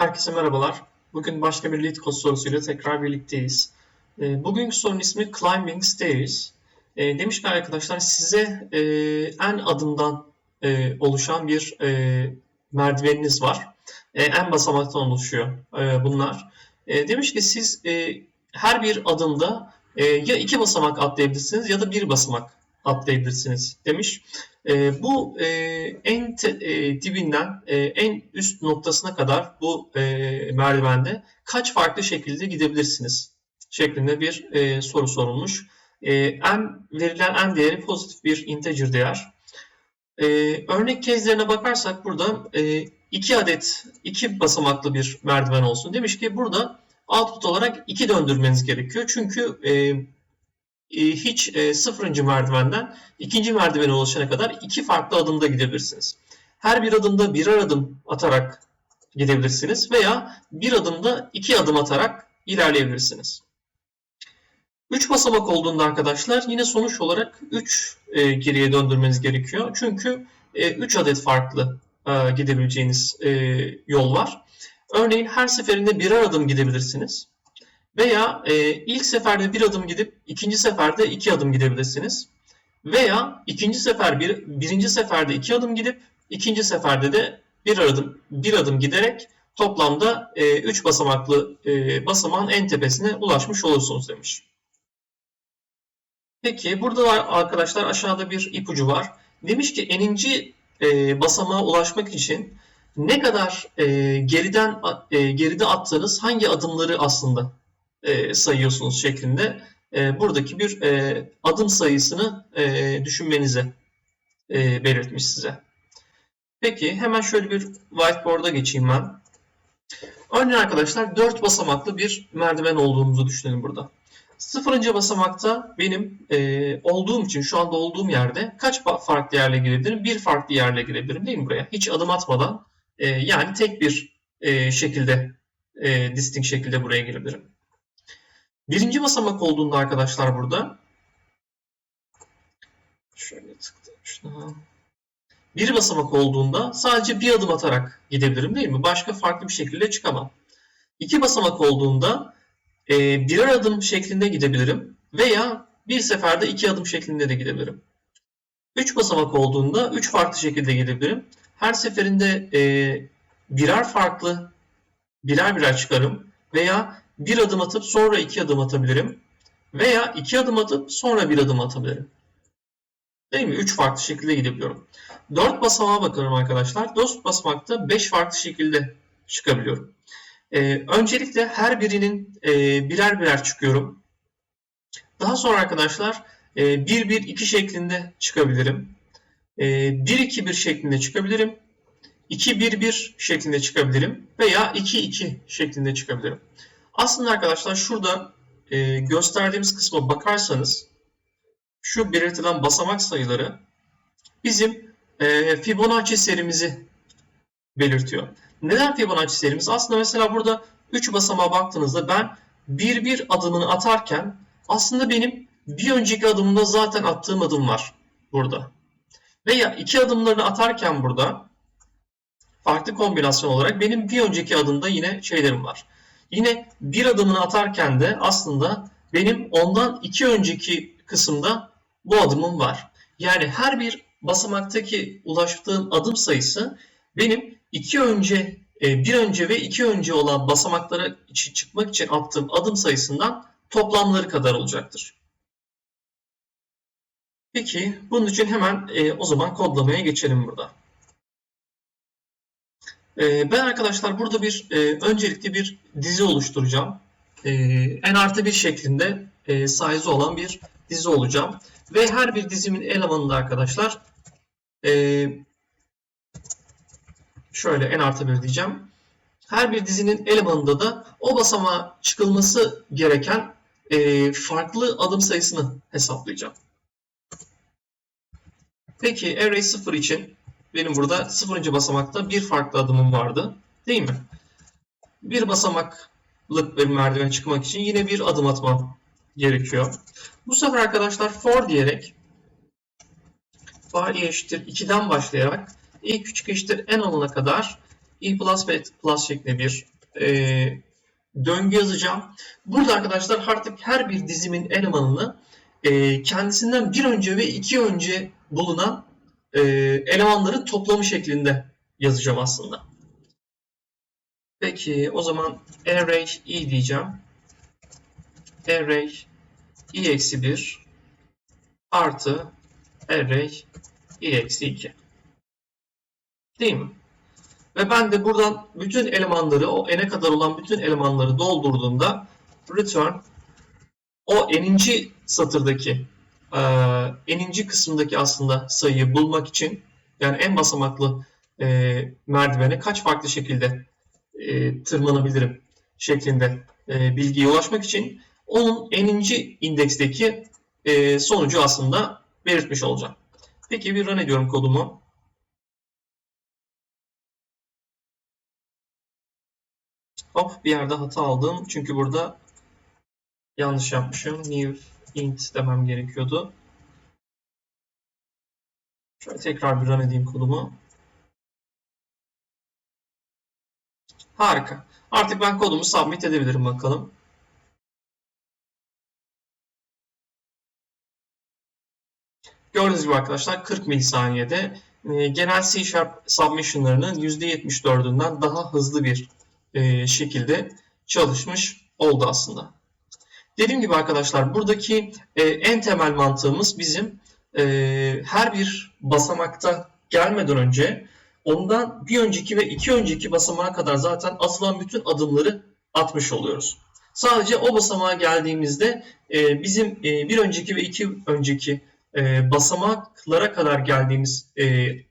Herkese merhabalar. Bugün başka bir lead code sorusuyla tekrar birlikteyiz. E, Bugünkü sorunun ismi Climbing Stairs. E, Demiş ki arkadaşlar size e, en adımdan e, oluşan bir e, merdiveniniz var. En basamaktan oluşuyor bunlar. Demiş ki siz her bir adımda ya iki basamak atlayabilirsiniz ya da bir basamak atlayabilirsiniz demiş. E, bu e, en te, e, dibinden e, en üst noktasına kadar bu e, merdivende kaç farklı şekilde gidebilirsiniz şeklinde bir e, soru sorulmuş. E, en verilen en değeri pozitif bir integer değer. E, örnek case'lerine bakarsak burada e, iki adet iki basamaklı bir merdiven olsun. Demiş ki burada output olarak iki döndürmeniz gerekiyor. Çünkü e, hiç e, sıfırıncı merdivenden ikinci merdivene ulaşana kadar iki farklı adımda gidebilirsiniz. Her bir adımda birer adım atarak gidebilirsiniz veya bir adımda iki adım atarak ilerleyebilirsiniz. 3 basamak olduğunda arkadaşlar yine sonuç olarak 3 e, geriye döndürmeniz gerekiyor. Çünkü 3 adet farklı e, gidebileceğiniz e, yol var. Örneğin her seferinde birer adım gidebilirsiniz. Veya e, ilk seferde bir adım gidip ikinci seferde iki adım gidebilirsiniz. Veya ikinci sefer bir, birinci seferde iki adım gidip ikinci seferde de bir adım bir adım giderek toplamda e, üç basamaklı e, basamağın en tepesine ulaşmış olursunuz demiş. Peki burada da arkadaşlar aşağıda bir ipucu var. Demiş ki eninci e, basamağa ulaşmak için ne kadar e, geriden e, geride attığınız hangi adımları aslında e, sayıyorsunuz şeklinde e, buradaki bir e, adım sayısını e, düşünmenizi e, belirtmiş size. Peki hemen şöyle bir whiteboard'a geçeyim ben. Örneğin arkadaşlar 4 basamaklı bir merdiven olduğumuzu düşünelim burada. Sıfırıncı basamakta benim e, olduğum için şu anda olduğum yerde kaç farklı yerle girebilirim? Bir farklı yerle girebilirim değil mi buraya? Hiç adım atmadan e, yani tek bir e, şekilde e, distinct şekilde buraya girebilirim. Birinci basamak olduğunda arkadaşlar burada şöyle tıkladım şuna. Bir basamak olduğunda sadece bir adım atarak gidebilirim değil mi? Başka farklı bir şekilde çıkamam. İki basamak olduğunda e, birer adım şeklinde gidebilirim veya bir seferde iki adım şeklinde de gidebilirim. Üç basamak olduğunda üç farklı şekilde gidebilirim. Her seferinde e, birer farklı birer birer çıkarım veya bir adım atıp sonra iki adım atabilirim. Veya iki adım atıp sonra bir adım atabilirim. Değil mi? Üç farklı şekilde gidebiliyorum. Dört basamağa bakalım arkadaşlar. Dört basamakta beş farklı şekilde çıkabiliyorum. Ee, öncelikle her birinin e, birer birer çıkıyorum. Daha sonra arkadaşlar e, 1 1 2 şeklinde çıkabilirim. E, 1 2 1 şeklinde çıkabilirim. 2 1 1 şeklinde çıkabilirim veya 2 2 şeklinde çıkabilirim. Aslında arkadaşlar şurada e, gösterdiğimiz kısma bakarsanız şu belirtilen basamak sayıları bizim e, Fibonacci serimizi belirtiyor. Neden Fibonacci serimiz? Aslında mesela burada 3 basamağa baktığınızda ben bir bir adımını atarken aslında benim bir önceki adımda zaten attığım adım var burada. Veya iki adımlarını atarken burada farklı kombinasyon olarak benim bir önceki adımda yine şeylerim var. Yine bir adımını atarken de aslında benim ondan iki önceki kısımda bu adımım var. Yani her bir basamaktaki ulaştığım adım sayısı benim iki önce, e, bir önce ve iki önce olan basamaklara çıkmak için attığım adım sayısından toplamları kadar olacaktır. Peki bunun için hemen e, o zaman kodlamaya geçelim burada. Ee, ben arkadaşlar burada bir e, öncelikle bir dizi oluşturacağım. Ee, en artı bir şeklinde e, size olan bir dizi olacağım. Ve her bir dizimin elemanında arkadaşlar e, şöyle en artı bir diyeceğim. Her bir dizinin elemanında da o basamağa çıkılması gereken farklı adım sayısını hesaplayacağım. Peki array 0 için benim burada sıfırıncı basamakta bir farklı adımım vardı. Değil mi? Bir basamaklık bir merdiven çıkmak için yine bir adım atmam gerekiyor. Bu sefer arkadaşlar for diyerek fa'li eşittir 2'den başlayarak i küçük eşittir n alana kadar i plus ve plus şeklinde bir e, döngü yazacağım. Burada arkadaşlar artık her bir dizimin elemanını e, kendisinden bir önce ve iki önce bulunan e, elemanların toplamı şeklinde yazacağım aslında. Peki o zaman array i diyeceğim. Array i eksi 1 artı array i eksi 2. Değil mi? Ve ben de buradan bütün elemanları, o n'e kadar olan bütün elemanları doldurduğumda return o n'inci satırdaki e, n'inci kısımdaki aslında sayıyı bulmak için yani en basamaklı e, merdivene kaç farklı şekilde e, tırmanabilirim şeklinde e, bilgiye ulaşmak için onun n'inci indeksteki e, sonucu aslında belirtmiş olacağım. Peki bir run ediyorum kodumu. Hop bir yerde hata aldım. Çünkü burada yanlış yapmışım. New int demem gerekiyordu. Şöyle tekrar bir run edeyim kodumu. Harika. Artık ben kodumu submit edebilirim bakalım. Gördüğünüz gibi arkadaşlar 40 milisaniyede e, genel C Sharp submission'larının %74'ünden daha hızlı bir e, şekilde çalışmış oldu aslında. Dediğim gibi arkadaşlar buradaki e, en temel mantığımız bizim her bir basamakta gelmeden önce ondan bir önceki ve iki önceki basamağa kadar zaten atılan bütün adımları atmış oluyoruz. Sadece o basamağa geldiğimizde bizim bir önceki ve iki önceki basamaklara kadar geldiğimiz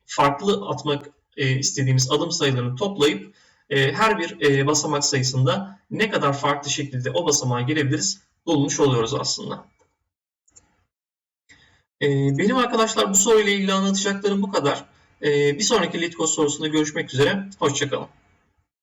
farklı atmak istediğimiz adım sayılarını toplayıp her bir basamak sayısında ne kadar farklı şekilde o basamağa gelebiliriz bulmuş oluyoruz aslında. Benim arkadaşlar bu soruyla ilgili anlatacaklarım bu kadar. Bir sonraki LeetCode sorusunda görüşmek üzere. Hoşçakalın.